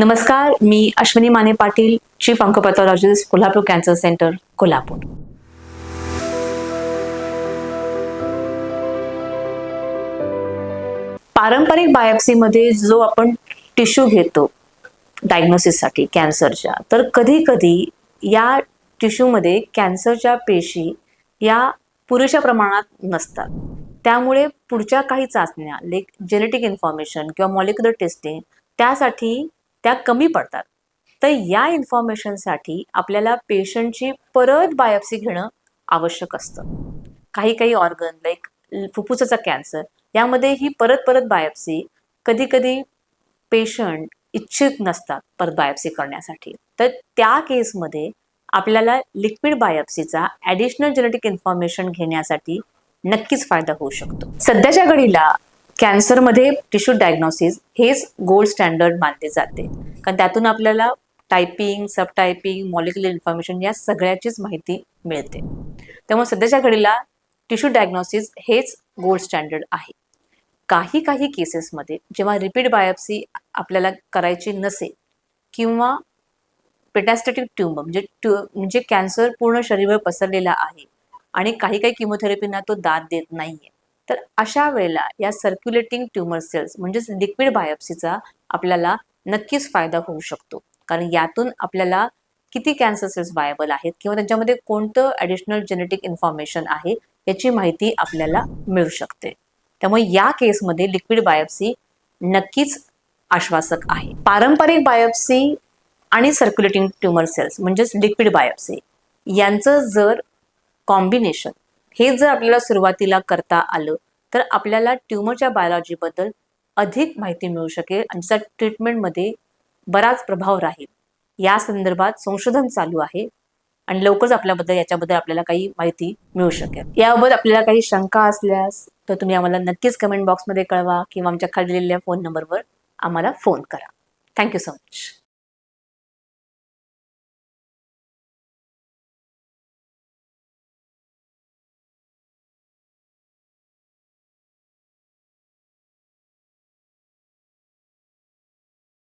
नमस्कार मी Ashwini Mane Patil chief oncopathologist Kolhapur cancer centre Kolhapur. पारंपरिक बायोप्सीमध्ये जो आपण टिश्यू घेतो डायग्नोसिससाठी कॅन्सरच्या तर कधी कधी या टिश्यूमध्ये कॅन्सरच्या पेशी या पुरेशा प्रमाणात नसतात. त्यामुळे पुढच्या काही चाचण्या लाईक जेनेटिक इन्फॉर्मेशन किंवा मॉलिक्युलर टेस्टिंग त्यासाठी त्या कमी पडतात. तर या इन्फॉर्मेशनसाठी आपल्याला पेशंटची परत बायोप्सी घेणं आवश्यक असतं. काही काही ऑर्गन लाईक फुफ्फुसाचा कॅन्सर यामध्ये ही परत परत बायोप्सी कधी कधी पेशंट इच्छित नसतात परत बायोप्सी करण्यासाठी. तर त्या केसमध्ये आपल्याला लिक्विड बायोप्सीचा ॲडिशनल जेनेटिक इन्फॉर्मेशन घेण्यासाठी नक्कीच फायदा होऊ शकतो. सध्याच्या घडीला कॅन्सरमध्ये टिश्यू डायग्नॉसिस हेच गोल्ड स्टँडर्ड मानले जाते. कारण त्यातून आपल्याला typing sub typing molecular information या सगळ्याचीच माहिती मिळते. त्यामुळे सध्याच्या घडीला टिश्यू डायग्नोसिस हेच गोल्ड स्टँडर्ड आहे. काही काही केसेसमध्ये जेव्हा रिपीट बायोप्सी आपल्याला करायची नसेल किंवा पेटॅस्टेटिक ट्यूमर म्हणजे ट्यू म्हणजे कॅन्सर पूर्ण शरीरवर पसरलेला आहे आणि काही काही किमोथेरपींना तो दाद देत नाही आहे तर अशा वेळेला या सर्क्युलेटिंग ट्यूमर सेल्स म्हणजेच लिक्विड बायोप्सीचा आपल्याला नक्कीच फायदा होऊ शकतो. कारण यातून आपल्याला किती कॅन्सर सेल्स वायबल आहेत किंवा त्यांच्यामध्ये कोणतं ॲडिशनल जेनेटिक इन्फॉर्मेशन आहे याची माहिती आपल्याला मिळू शकते. त्यामुळे या केसमध्ये लिक्विड बायोप्सी नक्कीच आश्वासक आहे. पारंपरिक बायोप्सी आणि सर्क्युलेटिंग ट्यूमर सेल्स म्हणजेच लिक्विड बायोप्सी यांचं जर कॉम्बिनेशन हे जर आपल्याला सुरुवातीला करता आलं तर आपल्याला ट्यूमरच्या बायोलॉजीबद्दल अधिक माहिती मिळू शकेल आणि त्याचा ट्रीटमेंटमध्ये बराच प्रभाव राहील. या संदर्भात संशोधन चालू आहे आणि लवकरच आपल्याबद्दल याच्याबद्दल आपल्याला काही माहिती मिळू शकेल. याबाबत आपल्याला काही शंका असल्यास तर तुम्ही आम्हाला नक्कीच कमेंट बॉक्समध्ये कळवा किंवा आमच्या खाली दिलेल्या फोन नंबरवर आम्हाला फोन करा. Thank you so much